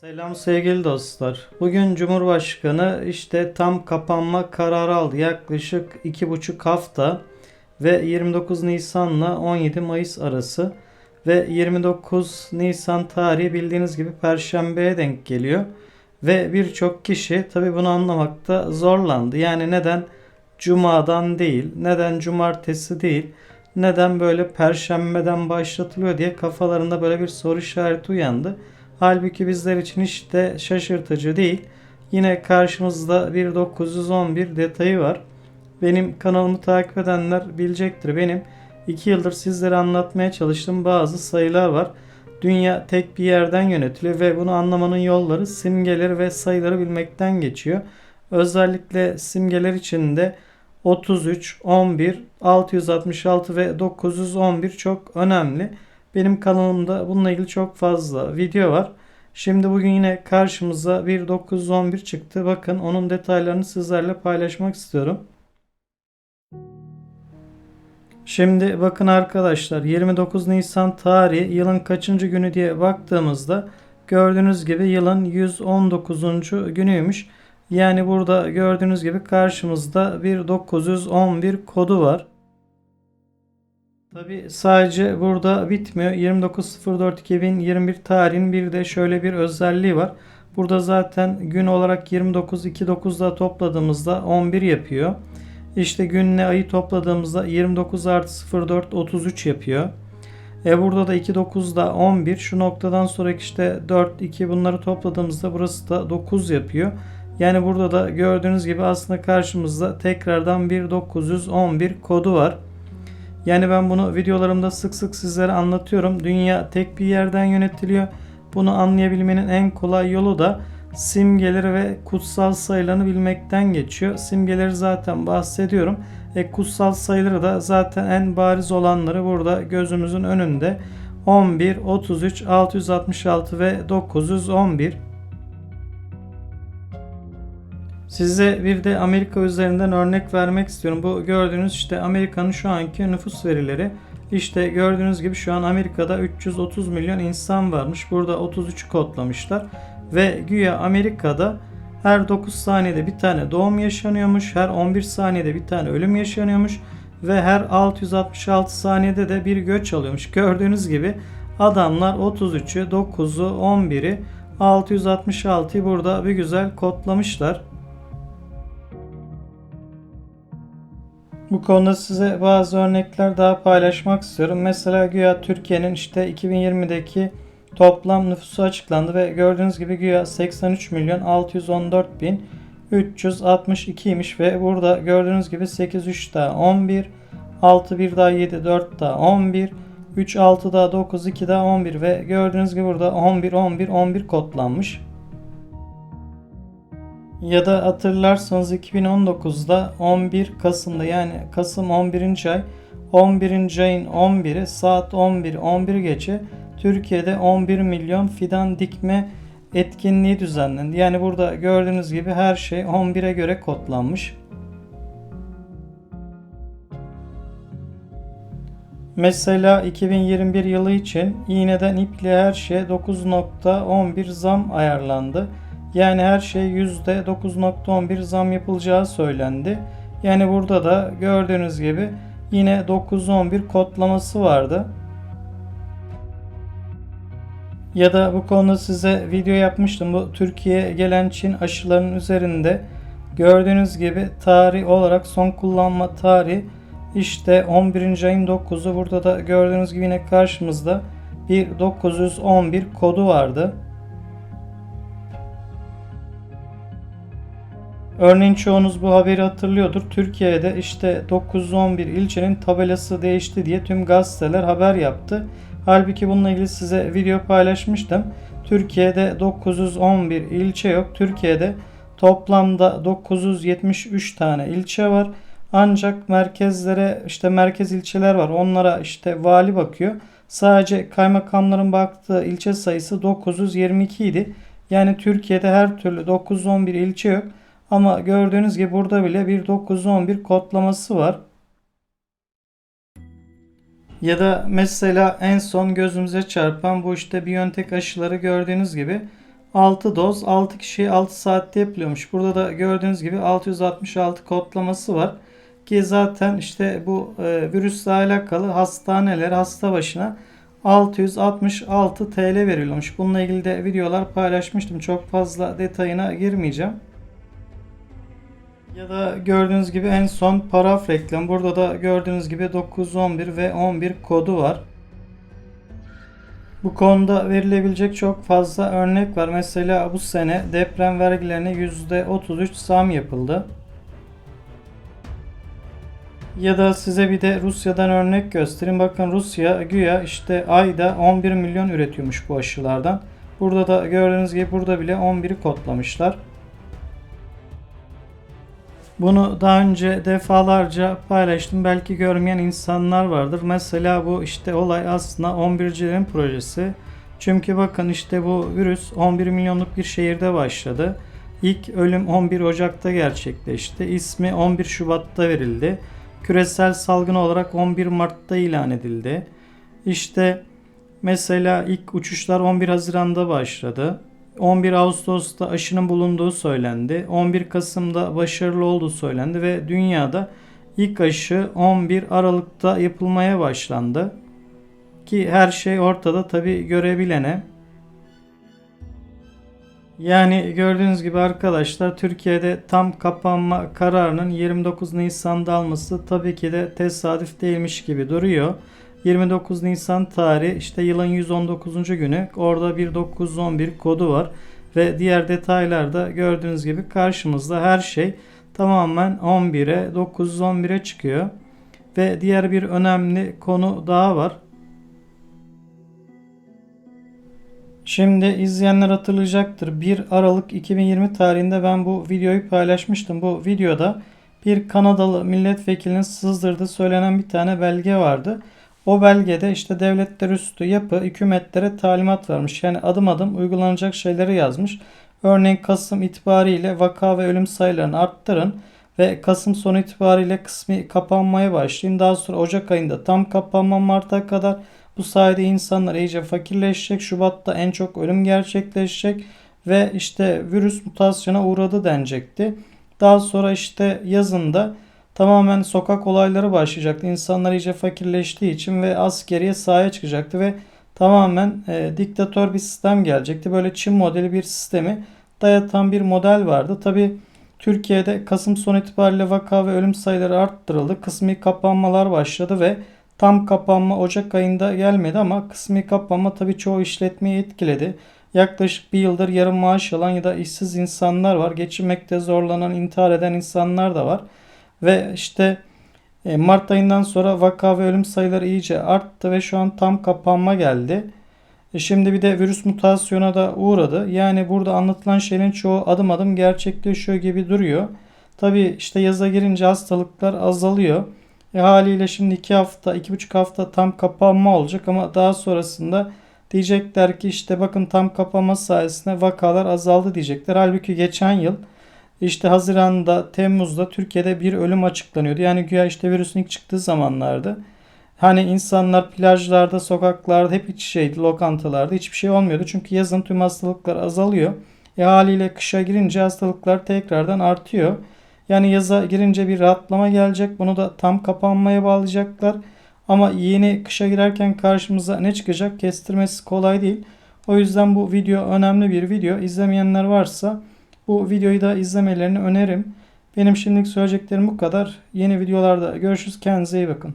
Selam sevgili dostlar. Bugün Cumhurbaşkanı işte tam kapanma kararı aldı. Yaklaşık iki buçuk hafta ve 29 Nisan'la 17 Mayıs arası ve 29 Nisan tarihi bildiğiniz gibi Perşembe'ye denk geliyor. Ve birçok kişi tabi bunu anlamakta zorlandı. Yani neden Cuma'dan değil, neden Cumartesi değil, neden böyle Perşembe'den başlatılıyor diye kafalarında böyle bir soru işareti uyandı. Halbuki bizler için hiç de şaşırtıcı değil. Yine karşımızda bir 911 detayı var. Benim kanalımı takip edenler bilecektir. Benim 2 yıldır sizlere anlatmaya çalıştığım bazı sayılar var. Dünya tek bir yerden yönetiliyor ve bunu anlamanın yolları simgeleri ve sayıları bilmekten geçiyor. Özellikle simgeler içinde 33, 11, 666 ve 911 çok önemli. Benim kanalımda bununla ilgili çok fazla video var. Şimdi bugün yine karşımıza bir 911 çıktı. Bakın onun detaylarını sizlerle paylaşmak istiyorum. Şimdi bakın arkadaşlar 29 Nisan tarihi yılın kaçıncı günü diye baktığımızda gördüğünüz gibi yılın 119. günüymüş. Yani burada gördüğünüz gibi karşımızda bir 911 kodu var. Tabi sadece burada bitmiyor. 29.04.2021 tarihin bir de şöyle bir özelliği var. Burada zaten gün olarak 29 29'da topladığımızda 11 yapıyor. İşte günle ayı topladığımızda 29 artı 04 33 yapıyor. E burada da 2 9'da 11. Şu noktadan sonraki işte 4 2 bunları topladığımızda burası da 9 yapıyor. Yani burada da gördüğünüz gibi aslında karşımızda tekrardan bir 911 kodu var. Yani ben bunu videolarımda sık sık sizlere anlatıyorum. Dünya tek bir yerden yönetiliyor. Bunu anlayabilmenin en kolay yolu da simgeleri ve kutsal sayılarını bilmekten geçiyor. Simgeleri zaten bahsediyorum. E, kutsal sayıları da zaten en bariz olanları burada gözümüzün önünde. 11, 33, 666 ve 911. Size bir de Amerika üzerinden örnek vermek istiyorum. Bu gördüğünüz işte Amerika'nın şu anki nüfus verileri. İşte gördüğünüz gibi şu an Amerika'da 330 milyon insan varmış. Burada 33 kodlamışlar. Ve güya Amerika'da her 9 saniyede bir tane doğum yaşanıyormuş. Her 11 saniyede bir tane ölüm yaşanıyormuş. Ve her 666 saniyede de bir göç alıyormuş. Gördüğünüz gibi adamlar 33'ü, 9'u, 11'i, 666'yı burada bir güzel kodlamışlar. Bu konuda size bazı örnekler daha paylaşmak istiyorum. Mesela güya Türkiye'nin işte 2020'deki toplam nüfusu açıklandı ve gördüğünüz gibi güya 83 milyon 614 bin 362'ymiş ve burada gördüğünüz gibi 8 3 daha 11 6 1 daha 7 4 daha 11 3 6 daha 9 2 daha 11 ve gördüğünüz gibi burada 11 11 11 kodlanmış. Ya da hatırlarsanız 2019'da 11 Kasım'da yani Kasım 11. ay 11. ayın 11'i saat 11 11 geçe Türkiye'de 11 milyon fidan dikme etkinliği düzenlendi. Yani burada gördüğünüz gibi her şey 11'e göre kodlanmış. Mesela 2021 yılı için iğneden iple her şeye 9.11 zam ayarlandı. Yani her şey %9.11 zam yapılacağı söylendi. Yani burada da gördüğünüz gibi yine 911 kodlaması vardı. Ya da bu konuda size video yapmıştım. Bu Türkiye'ye gelen Çin aşılarının üzerinde gördüğünüz gibi tarih olarak son kullanma tarihi işte 11. ayın 9'u burada da gördüğünüz gibi yine karşımızda bir 911 kodu vardı. Örneğin çoğunuz bu haberi hatırlıyordur. Türkiye'de işte 911 ilçenin tabelası değişti diye tüm gazeteler haber yaptı. Halbuki bununla ilgili size video paylaşmıştım. Türkiye'de 911 ilçe yok. Türkiye'de toplamda 973 tane ilçe var. Ancak merkezlere işte merkez ilçeler var. Onlara işte vali bakıyor. Sadece kaymakamların baktığı ilçe sayısı 922 idi. Yani Türkiye'de her türlü 911 ilçe yok. Ama gördüğünüz gibi burada bile bir 911 kodlaması var. Ya da mesela en son gözümüze çarpan bu işte Biontech aşıları gördüğünüz gibi 6 doz 6 kişiye 6 saatte yapılıyormuş. Burada da gördüğünüz gibi 666 kodlaması var. Ki zaten işte bu e, virüsle alakalı hastaneler hasta başına 666 TL veriliyormuş. Bununla ilgili de videolar paylaşmıştım. Çok fazla detayına girmeyeceğim. Ya da gördüğünüz gibi en son paraf reklam. Burada da gördüğünüz gibi 911 ve 11 kodu var. Bu konuda verilebilecek çok fazla örnek var. Mesela bu sene deprem vergilerine %33 zam yapıldı. Ya da size bir de Rusya'dan örnek göstereyim. Bakın Rusya güya işte ayda 11 milyon üretiyormuş bu aşılardan. Burada da gördüğünüz gibi burada bile 11'i kodlamışlar. Bunu daha önce defalarca paylaştım. Belki görmeyen insanlar vardır. Mesela bu işte olay aslında 11'cilerin projesi. Çünkü bakın işte bu virüs 11 milyonluk bir şehirde başladı. İlk ölüm 11 Ocak'ta gerçekleşti. İsmi 11 Şubat'ta verildi. Küresel salgın olarak 11 Mart'ta ilan edildi. İşte mesela ilk uçuşlar 11 Haziran'da başladı. 11 Ağustos'ta aşının bulunduğu söylendi. 11 Kasım'da başarılı olduğu söylendi ve dünyada ilk aşı 11 Aralık'ta yapılmaya başlandı. Ki her şey ortada tabi görebilene. Yani gördüğünüz gibi arkadaşlar Türkiye'de tam kapanma kararının 29 Nisan'da alması tabii ki de tesadüf değilmiş gibi duruyor. 29 Nisan tarihi işte yılın 119. günü orada bir 911 kodu var ve diğer detaylarda gördüğünüz gibi karşımızda her şey tamamen 11'e 911'e çıkıyor. Ve diğer bir önemli konu daha var. Şimdi izleyenler hatırlayacaktır. 1 Aralık 2020 tarihinde ben bu videoyu paylaşmıştım. Bu videoda bir Kanadalı milletvekilinin sızdırdığı söylenen bir tane belge vardı. O belgede işte devletler üstü yapı hükümetlere talimat vermiş. Yani adım adım uygulanacak şeyleri yazmış. Örneğin Kasım itibariyle vaka ve ölüm sayılarını arttırın ve Kasım sonu itibariyle kısmi kapanmaya başlayın. Daha sonra Ocak ayında tam kapanma Mart'a kadar bu sayede insanlar iyice fakirleşecek. Şubat'ta en çok ölüm gerçekleşecek ve işte virüs mutasyona uğradı denecekti. Daha sonra işte yazında tamamen sokak olayları başlayacaktı. İnsanlar iyice fakirleştiği için ve askeriye sahaya çıkacaktı ve tamamen e, diktatör bir sistem gelecekti. Böyle Çin modeli bir sistemi dayatan bir model vardı. Tabi Türkiye'de Kasım son itibariyle vaka ve ölüm sayıları arttırıldı. Kısmi kapanmalar başladı ve tam kapanma Ocak ayında gelmedi ama kısmi kapanma tabi çoğu işletmeyi etkiledi. Yaklaşık bir yıldır yarım maaş alan ya da işsiz insanlar var. Geçinmekte zorlanan, intihar eden insanlar da var. Ve işte e, Mart ayından sonra vaka ve ölüm sayıları iyice arttı ve şu an tam kapanma geldi. E, şimdi bir de virüs mutasyona da uğradı. Yani burada anlatılan şeylerin çoğu adım adım gerçekleşiyor gibi duruyor. Tabi işte yaza girince hastalıklar azalıyor. E haliyle şimdi 2 hafta, 2,5 hafta tam kapanma olacak ama daha sonrasında diyecekler ki işte bakın tam kapanma sayesinde vakalar azaldı diyecekler. Halbuki geçen yıl işte Haziran'da, Temmuz'da Türkiye'de bir ölüm açıklanıyordu. Yani güya işte virüsün ilk çıktığı zamanlardı. Hani insanlar plajlarda, sokaklarda hep iç şeydi, lokantalarda hiçbir şey olmuyordu. Çünkü yazın tüm hastalıklar azalıyor. E haliyle kışa girince hastalıklar tekrardan artıyor. Yani yaza girince bir rahatlama gelecek. Bunu da tam kapanmaya bağlayacaklar. Ama yeni kışa girerken karşımıza ne çıkacak kestirmesi kolay değil. O yüzden bu video önemli bir video. İzlemeyenler varsa bu videoyu da izlemelerini öneririm. Benim şimdilik söyleyeceklerim bu kadar. Yeni videolarda görüşürüz. Kendinize iyi bakın.